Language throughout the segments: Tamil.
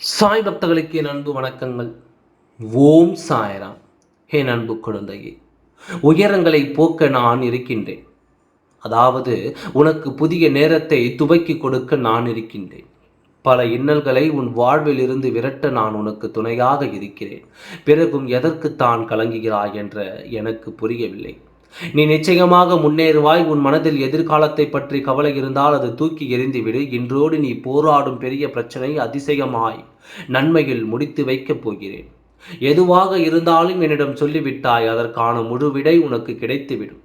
சாய் பக்தர்களுக்கு என் அன்பு வணக்கங்கள். ஓம் சாயராம். என் அன்பு குழந்தையே உயரங்களை போக்க நான் இருக்கின்றேன். அதாவது உனக்கு புதிய நேரத்தை துவக்கி கொடுக்க நான் இருக்கின்றேன். பல இன்னல்களை உன் வாழ்வில் இருந்து விரட்ட நான் உனக்கு துணையாக இருக்கிறேன். பிறகும் எதற்கு தான் கலங்குகிறாய் என்ற எனக்கு புரியவில்லை. நீ நிச்சயமாக முன்னேறுவாய். உன் மனதில் எதிர்காலத்தை பற்றி கவலை இருந்தால் அது தூக்கி எறிந்துவிடு. இன்றோடு நீ போராடும் பெரிய பிரச்சனை அதிசயமாய் நன்மையில் முடித்து வைக்கப் போகிறேன். எதுவாக இருந்தாலும் என்னிடம் சொல்லிவிட்டாய். அதற்கான முழு விடை உனக்கு கிடைத்துவிடும்.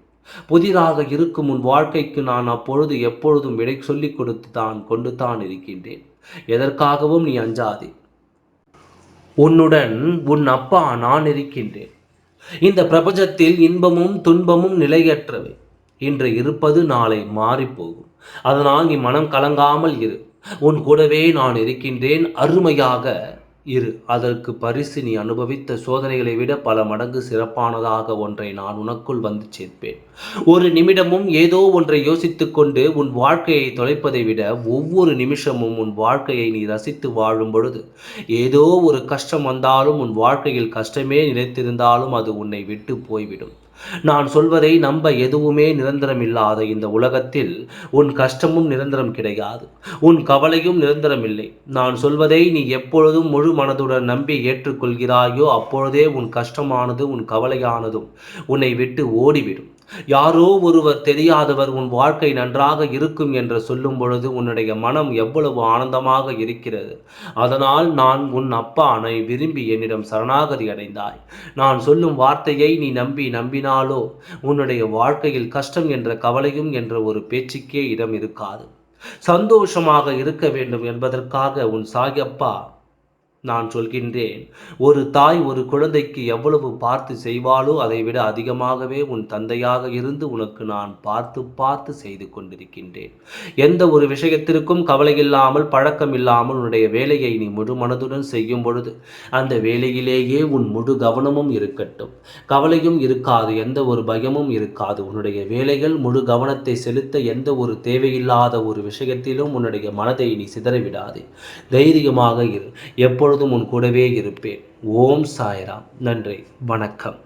புதிதாக இருக்கும் உன் வாழ்க்கைக்கு நான் அப்பொழுது எப்பொழுதும் விடை சொல்லிக் கொடுத்து தான் கொண்டு தான் இருக்கின்றேன். எதற்காகவும் நீ அஞ்சாதே. உன்னுடன் உன் அப்பா நான் இருக்கின்றேன். இந்த பிரபஞ்சத்தில் இன்பமும் துன்பமும் நிலையற்றவை. இன்று இருப்பது நாளை மாறிப்போகும். அதனால் நீ மனம் கலங்காமல் இரு. உன் கூடவே நான் இருக்கின்றேன் அருமையாக. இரு. அதற்கு பரிசு நீ அனுபவித்த சோதனைகளை விட பல மடங்கு சிறப்பானதாக ஒன்றை நான் உனக்குள் வந்து சேர்ப்பேன். ஒரு நிமிடமும் ஏதோ ஒன்றை யோசித்துக்கொண்டு உன் வாழ்க்கையை தொலைப்பதை விட ஒவ்வொரு நிமிஷமும் உன் வாழ்க்கையை நீ ரசித்து வாழும் பொழுது ஏதோ ஒரு கஷ்டம் வந்தாலும் உன் வாழ்க்கையில் கஷ்டமே நினைத்திருந்தாலும் அது உன்னை விட்டு போய்விடும். நான் சொல்வதை நம்ப எதுவுமே நிரந்தரம் இல்லாத இந்த உலகத்தில் உன் கஷ்டமும் நிரந்தரம் கிடையாது. உன் கவலையும் நிரந்தரம் இல்லை நான் சொல்வதை நீ எப்பொழுதும் முழு மனதுடன் நம்பி ஏற்றுக்கொள்கிறாயோ அப்பொழுதே உன் கஷ்டமானது உன் கவலையானதும் உன்னை விட்டு ஓடிவிடும். யாரோ ஒருவர் தெரியாதவர் உன் வாழ்க்கை நன்றாக இருக்கும் என்று சொல்லும் பொழுது உன்னுடைய மனம் எவ்வளவு ஆனந்தமாக இருக்கிறது. அதனால் நான் உன் அப்பானை விரும்பி என்னிடம் சரணாகதி அடைந்தாய். நான் சொல்லும் வார்த்தையை நீ நம்பி நம்பினாலோ உன்னுடைய வாழ்க்கையில் கஷ்டம் என்ற கவலையும் என்ற ஒரு பேச்சுக்கே இடம் இருக்காது. சந்தோஷமாக இருக்க வேண்டும் என்பதற்காக உன் சாயப்பா நான் சொல்கின்றேன். ஒரு தாய் ஒரு குழந்தைக்கு எவ்வளவு பார்த்து செய்வாளோ அதை விட அதிகமாகவே உன் தந்தையாக இருந்து உனக்கு நான் பார்த்து பார்த்து செய்து கொண்டிருக்கின்றேன். எந்த ஒரு விஷயத்திற்கும் கவலை இல்லாமல் பழக்கம் இல்லாமல் உன்னுடைய வேலையை நீ முழு மனதுடன் செய்யும் பொழுது அந்த வேலையிலேயே உன் முழு கவனமும் இருக்கட்டும். கவலையும் இருக்காது எந்த ஒரு பயமும் இருக்காது. உன்னுடைய வேலைகள் முழு கவனத்தை செலுத்த எந்த ஒரு தேவையில்லாத ஒரு விஷயத்திலும் உன்னுடைய மனதை நீ சிதறவிடாதே. தைரியமாக இரு. எப்பொழுது எப்பொழுதும் உன் கூடவே இருப்பேன். ஓம் சாய்ராம். நன்றி. வணக்கம்.